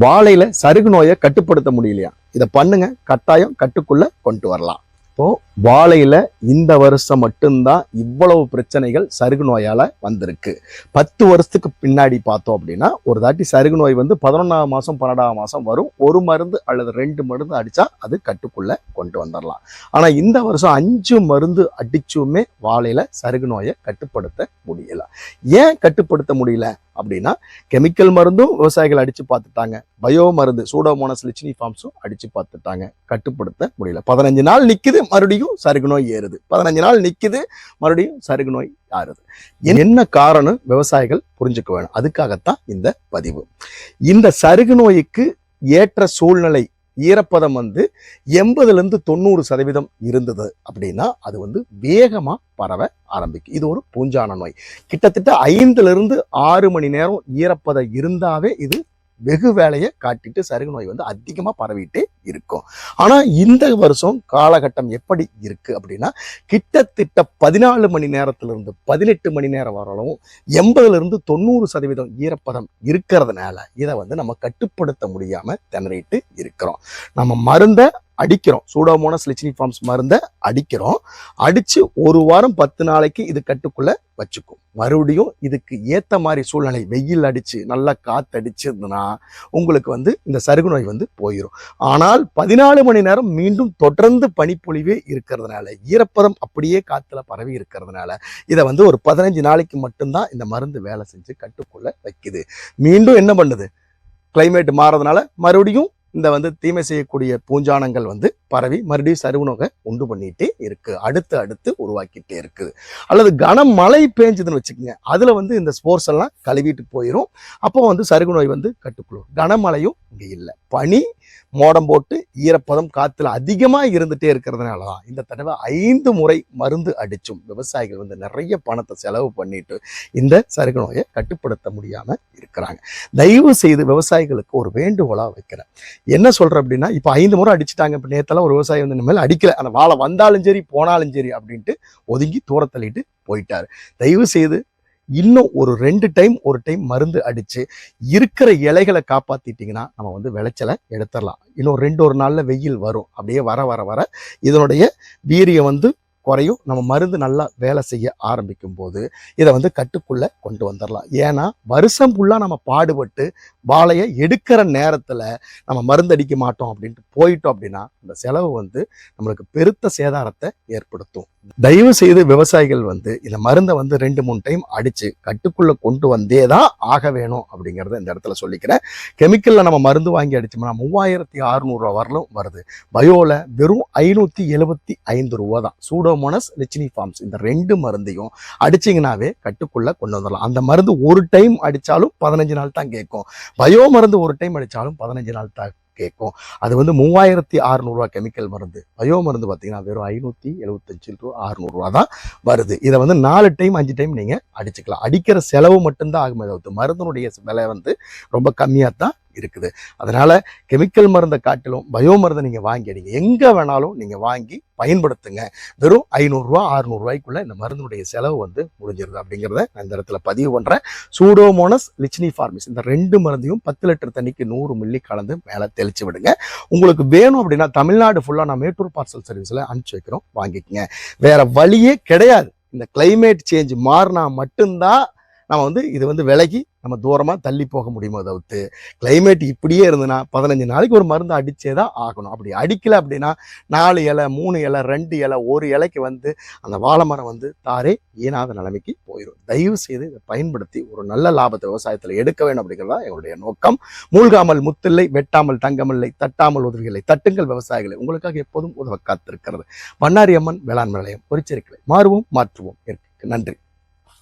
வாழையில சருகு நோயை கட்டுப்படுத்த முடியலையா? இதை பண்ணுங்க. கட்டாயம் கட்டுக்குள்ள கொண்டு வரலாம். இப்போது வாழையில் இந்த வருஷம் மட்டும்தான் இவ்வளவு பிரச்சனைகள் சருகு நோயால் வந்திருக்கு. பத்து வருஷத்துக்கு பின்னாடி பார்த்தோம் அப்படின்னா ஒரு தாட்டி சருகு நோய் வந்து பதினொன்றாம் மாதம் பன்னெண்டாம் மாதம் வரும். ஒரு மருந்து அல்லது ரெண்டு மருந்து அடித்தா அது கட்டுக்குள்ளே கொண்டு வந்துடலாம் ஆனால் இந்த வருஷம் அஞ்சு மருந்து அடிச்சுமே வாழையில் சருகு நோயை கட்டுப்படுத்த முடியலை. ஏன் கட்டுப்படுத்த முடியல அப்படின்னா கெமிக்கல் மருந்தும் விவசாயிகள் அடித்து பார்த்துட்டாங்க. பயோ மருந்து சூடோமோனஸ் லிச்சினி ஃபார்ம்ஸும் அடித்து பார்த்துட்டாங்க. கட்டுப்படுத்த முடியல. பதினஞ்சு நாள் நிற்கிது மறுபடியும் சருகு நோய் ஏறுது. பதினஞ்சு நாள் நிற்கிது மறுபடியும் சருகு நோய் ஆறுது. என்ன காரணம் விவசாயிகள் புரிஞ்சுக்க வேணும். அதுக்காகத்தான் இந்த பதிவு. இந்த சருகு நோய்க்கு ஏற்ற சூழ்நிலை ஈரப்பதம் வந்து எண்பதுலேருந்து தொண்ணூறு சதவீதம் இருந்தது அப்படின்னா அது வந்து வேகமாக பரவ ஆரம்பிக்கும். இது ஒரு பூஞ்சான நோய். கிட்டத்தட்ட ஐந்துலேருந்து ஆறு மணி நேரம் ஈரப்பதம் இருந்தாவே இது வெகு வேலையை காட்டிட்டு சருகு நோய் வந்து அதிகமாக பரவிட்டு இருக்கும். ஆனா இந்த வருஷம் காலகட்டம் எப்படி இருக்கு அப்படின்னா கிட்டத்தட்ட பதினாலு மணி நேரத்துல இருந்து பதினெட்டு மணி நேரம் வரலும் எண்பதுல இருந்து தொண்ணூறு சதவீதம் ஈரப்பதம் இருக்கிறதுனால இதை வந்து நம்ம கட்டுப்படுத்த முடியாமல் திணறிட்டு இருக்கிறோம். நம்ம மருந்தை அடிக்கிறோம். சூடோமோனஸ் லிச்சினிஃபார்ம்ஸ் மருந்தை அடிக்கிறோம். அடிச்சு ஒரு வாரம் பத்து நாளைக்கு இது கட்டுக்குள்ளே வச்சுக்கும். மறுபடியும் இதுக்கு ஏத்த மாதிரி சூழ்நிலை வெயில் அடிச்சு நல்லா காத்து உங்களுக்கு வந்து இந்த சருகு நோய் வந்து போயிடும் ஆனால் பதினாலு மணி நேரம் மீண்டும் தொடர்ந்து பனிப்பொழிவே இருக்கிறதுனால ஈரப்பதம் அப்படியே காத்துல பரவி இருக்கிறதுனால இதை வந்து ஒரு பதினஞ்சு நாளைக்கு மட்டும்தான் இந்த மருந்து வேலை செஞ்சு கட்டுக்குள்ள வைக்குது. மீண்டும் என்ன பண்ணுது? கிளைமேட் மாறதுனால மறுபடியும் இந்த வந்து தீமை செய்யக்கூடிய பூஞ்சானங்கள் வந்து பரவி மறுபடியும் சருவு உண்டு பண்ணிகிட்டே இருக்குது அடுத்து அடுத்து உருவாக்கிட்டே இருக்குது அல்லது கனமழை பேஞ்சதுன்னு வச்சுக்கோங்க. அதில் வந்து இந்த ஸ்போர்ட்ஸ் எல்லாம் கழுவிட்டு போயிடும் அப்போ வந்து சருகு நோய் வந்து கட்டுக்குள்ளும் கனமழையும் இங்கே இல்லை. பனி மோடம் போட்டு ஈரப்பதம் காற்றுல அதிகமாக இருந்துகிட்டே இருக்கிறதுனால தான் இந்த தடவை ஐந்து முறை மருந்து அடிச்சும் விவசாயிகள் வந்து நிறைய பணத்தை செலவு பண்ணிட்டு இந்த சருகு நோயை கட்டுப்படுத்த முடியாமல் இருக்கிறாங்க. தயவு செய்து விவசாயிகளுக்கு ஒரு வேண்டுகோளாக வைக்கிறேன். என்ன சொல்கிறேன் அப்படின்னா இப்போ ஐந்து முறை அடிச்சிட்டாங்க. இப்போ நேத்தெல்லாம் ஒரு விவசாயி வந்து இனிமேல் அடிக்கல. அந்த வாழை வந்தாலும் சரி போனாலும் சரி அப்படின்ட்டு ஒதுங்கி தூரத்தள்ளிட்டு போயிட்டார். தயவு செய்து இன்னும் ஒரு ரெண்டு டைம் ஒரு டைம் மருந்து அடித்து இருக்கிற இலைகளை காப்பாற்றிட்டிங்கன்னா நம்ம வந்து விளைச்சலை எடுத்துடலாம். இன்னும் ரெண்டு ஒரு நாளில் வெயில் வரும். அப்படியே வர வர வர இதனுடைய வீரியம் வந்து குறையும். நம்ம மருந்து நல்லா வேலை செய்ய ஆரம்பிக்கும் போது இதை வந்து கட்டுக்குள்ளே கொண்டு வந்துடலாம் ஏன்னா வருஷம் ஃபுல்லாக நம்ம பாடுபட்டு வாழையை எடுக்கிற நேரத்தில் நம்ம மருந்து அடிக்க மாட்டோம் அப்படின்ட்டு போயிட்டோம் அப்படின்னா அந்த செலவு வந்து நம்மளுக்கு பெருத்த சேதாரத்தை ஏற்படுத்தும். தயவு செய்து விவசாயிகள் வந்து இந்த மருந்தை வந்து ரெண்டு மூணு டைம் அடிச்சு கட்டுக்குள்ள கொண்டு வந்தே தான் ஆக வேணும் அப்படிங்கிறத இந்த இடத்துல சொல்லிக்கிறேன். கெமிக்கலில் நம்ம மருந்து வாங்கி அடிச்சோம்னா மூவாயிரத்தி அறுநூறுவா வரலும் வருது. பயோவில் வெறும் ஐநூற்றி எழுபத்தி ஐந்து ரூபா தான். சூடோமோனஸ் லிச்சினி ஃபார்ம்ஸ் இந்த ரெண்டு மருந்தையும் அடிச்சிங்கனாவே கட்டுக்குள்ளே கொண்டு வந்துடலாம். அந்த மருந்து ஒரு டைம் அடித்தாலும் பதினஞ்சு நாள் தான் கேட்கும். பயோ மருந்து ஒரு டைம் அடித்தாலும் பதினஞ்சு நாள் தான் கேட்கும். அது வந்து மூவாயிரத்தி அறுநூறுவா கெமிக்கல் மருந்து. பயோ மருந்து பார்த்தீங்கன்னா வெறும் ஐநூற்றி எழுபத்தஞ்சு டு அறுநூறுவா தான் வருது. இதை வந்து நாலு டைம் அஞ்சு டைம் நீங்கள் அடிச்சுக்கலாம். அடிக்கிற செலவு மட்டும்தான் ஆகுமே தவிர்த்து மருந்தினுடைய விலை வந்து ரொம்ப கம்மியாக தான் இருக்குது. அதனால கெமிக்கல் மருந்தை காட்டிலும் பயோ மருந்தை நீங்கள் வாங்கி அடிங்க எங்கே வேணாலும் நீங்கள் வாங்கி பயன்படுத்துங்க. வெறும் ஐநூறுரூவா அறுநூறுவாய்க்குள்ள இந்த மருந்துடைய செலவு வந்து முடிஞ்சிருது அப்படிங்கிறத நான் இந்த இடத்துல பதிவு பண்ணுறேன் சூடோமோனஸ் லிச்னி ஃபார்மிஸ் இந்த ரெண்டு மருந்தையும் பத்து லிட்டர் தண்ணிக்கு நூறு மில்லி கலந்து மேலே தெளிச்சு விடுங்க. உங்களுக்கு வேணும் அப்படின்னா தமிழ்நாடு ஃபுல்லாக நான் மேட்டூர் பார்சல் சர்வீஸில் அனுப்பிச்சு வைக்கிறோம். வாங்கிக்கோங்க. வேற வழியே கிடையாது. இந்த கிளைமேட் சேஞ்ச் மாறினா மட்டும்தான் நம்ம வந்து இது வந்து விலகி நம்ம தூரமாக தள்ளி போக முடியுமோ தவிர்த்து கிளைமேட் இப்படியே இருந்ததுன்னா பதினஞ்சு நாளைக்கு ஒரு மருந்து அடித்தே தான் ஆகணும். அப்படி அடிக்கலை அப்படின்னா நாலு இலை மூணு இலை ரெண்டு இலை ஒரு இலைக்கு வந்து அந்த வாழை மரம் வந்து தாரே ஈனாத நிலைமைக்கு போயிடும் தயவு செய்து இதை பயன்படுத்தி ஒரு நல்ல லாபத்தை விவசாயத்தில் எடுக்க வேண்டும் அப்படிங்கிறதா எங்களுடைய நோக்கம். மூழ்காமல் முத்தில்லை வெட்டாமல் தங்கமில்லை தட்டாமல் உதவிகளை தட்டுங்கள் விவசாயிகளை. உங்களுக்காக எப்போதும் உதவ காத்திருக்கிறது. பண்ணாரி அம்மன் வேளாண் நிலையம் பொறிச்செருக்களை மாறுவோம் மாற்றுவோம். நன்றி.